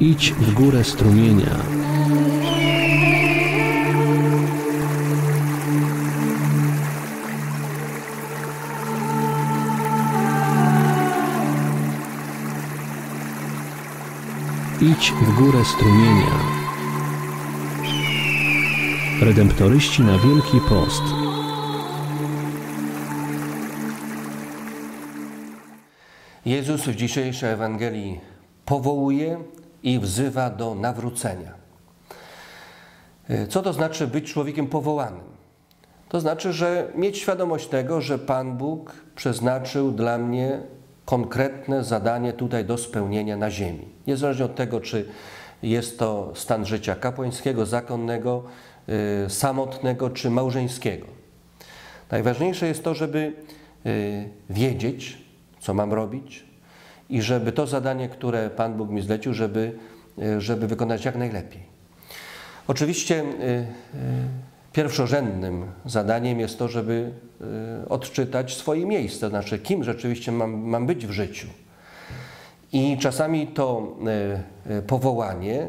Idź w górę strumienia. Idź w górę strumienia. Redemptoryści na Wielki Post. Jezus w dzisiejszej Ewangelii powołuje i wzywa do nawrócenia. Co to znaczy być człowiekiem powołanym? To znaczy, że mieć świadomość tego, że Pan Bóg przeznaczył dla mnie konkretne zadanie tutaj do spełnienia na ziemi. Niezależnie od tego, czy jest to stan życia kapłańskiego, zakonnego, y, samotnego czy małżeńskiego. Najważniejsze jest to, żeby y, wiedzieć, co mam robić i żeby to zadanie, które Pan Bóg mi zlecił, żeby, y, żeby wykonać jak najlepiej. Oczywiście pierwszorzędnym zadaniem jest to, żeby odczytać swoje miejsce, to znaczy kim rzeczywiście mam, mam być w życiu. I czasami to powołanie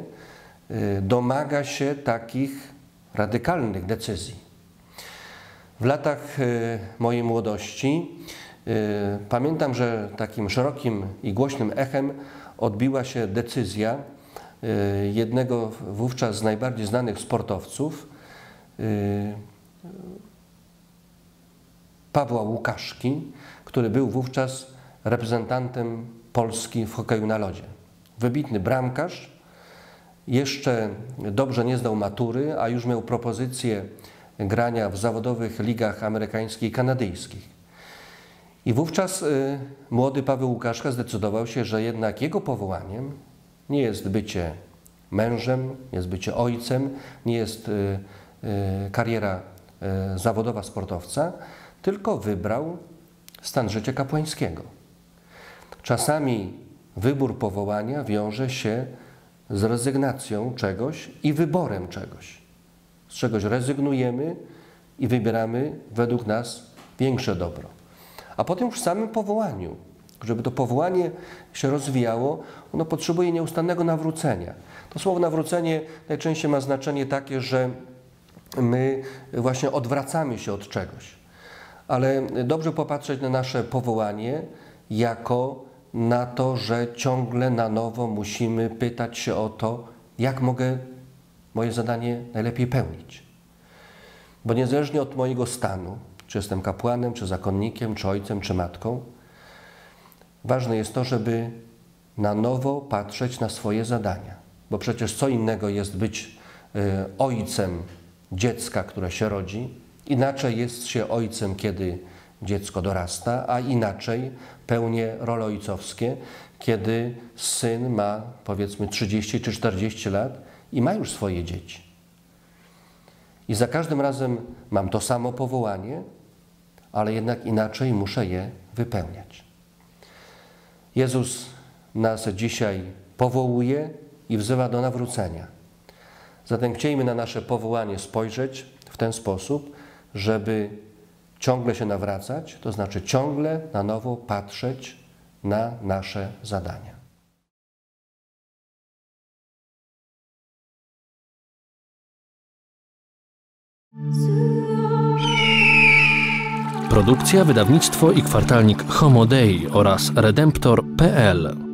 domaga się takich radykalnych decyzji. W latach mojej młodości pamiętam, że takim szerokim i głośnym echem odbiła się decyzja jednego wówczas z najbardziej znanych sportowców, Pawła Łukaszki, który był wówczas reprezentantem Polski w hokeju na lodzie. Wybitny bramkarz, jeszcze dobrze nie zdał matury, a już miał propozycję grania w zawodowych ligach amerykańskich i kanadyjskich. I wówczas y, młody Paweł Łukaszka zdecydował się, że jednak jego powołaniem nie jest bycie mężem, nie jest bycie ojcem, nie jest y, y, kariera y, zawodowa sportowca, tylko wybrał stan życia kapłańskiego. Czasami wybór powołania wiąże się z rezygnacją czegoś i wyborem czegoś. Z czegoś rezygnujemy i wybieramy według nas większe dobro. A potem już w samym powołaniu, żeby to powołanie się rozwijało, ono potrzebuje nieustannego nawrócenia. To słowo nawrócenie najczęściej ma znaczenie takie, że my właśnie odwracamy się od czegoś. Ale dobrze popatrzeć na nasze powołanie jako na to, że ciągle na nowo musimy pytać się o to, jak mogę moje zadanie najlepiej pełnić. Bo niezależnie od mojego stanu, czy jestem kapłanem, czy zakonnikiem, czy ojcem, czy matką, ważne jest to, żeby na nowo patrzeć na swoje zadania. Bo przecież co innego jest być y, ojcem dziecka, które się rodzi, inaczej jest się ojcem, kiedy dziecko dorasta, a inaczej pełnię role ojcowskie, kiedy syn ma powiedzmy 30 czy 40 lat i ma już swoje dzieci. I za każdym razem mam to samo powołanie, ale jednak inaczej muszę je wypełniać. Jezus nas dzisiaj powołuje i wzywa do nawrócenia. Zatem chciejmy na nasze powołanie spojrzeć w ten sposób, żeby ciągle się nawracać, to znaczy ciągle na nowo patrzeć na nasze zadania. Produkcja, wydawnictwo i kwartalnik Homo Dei oraz Redemptor.pl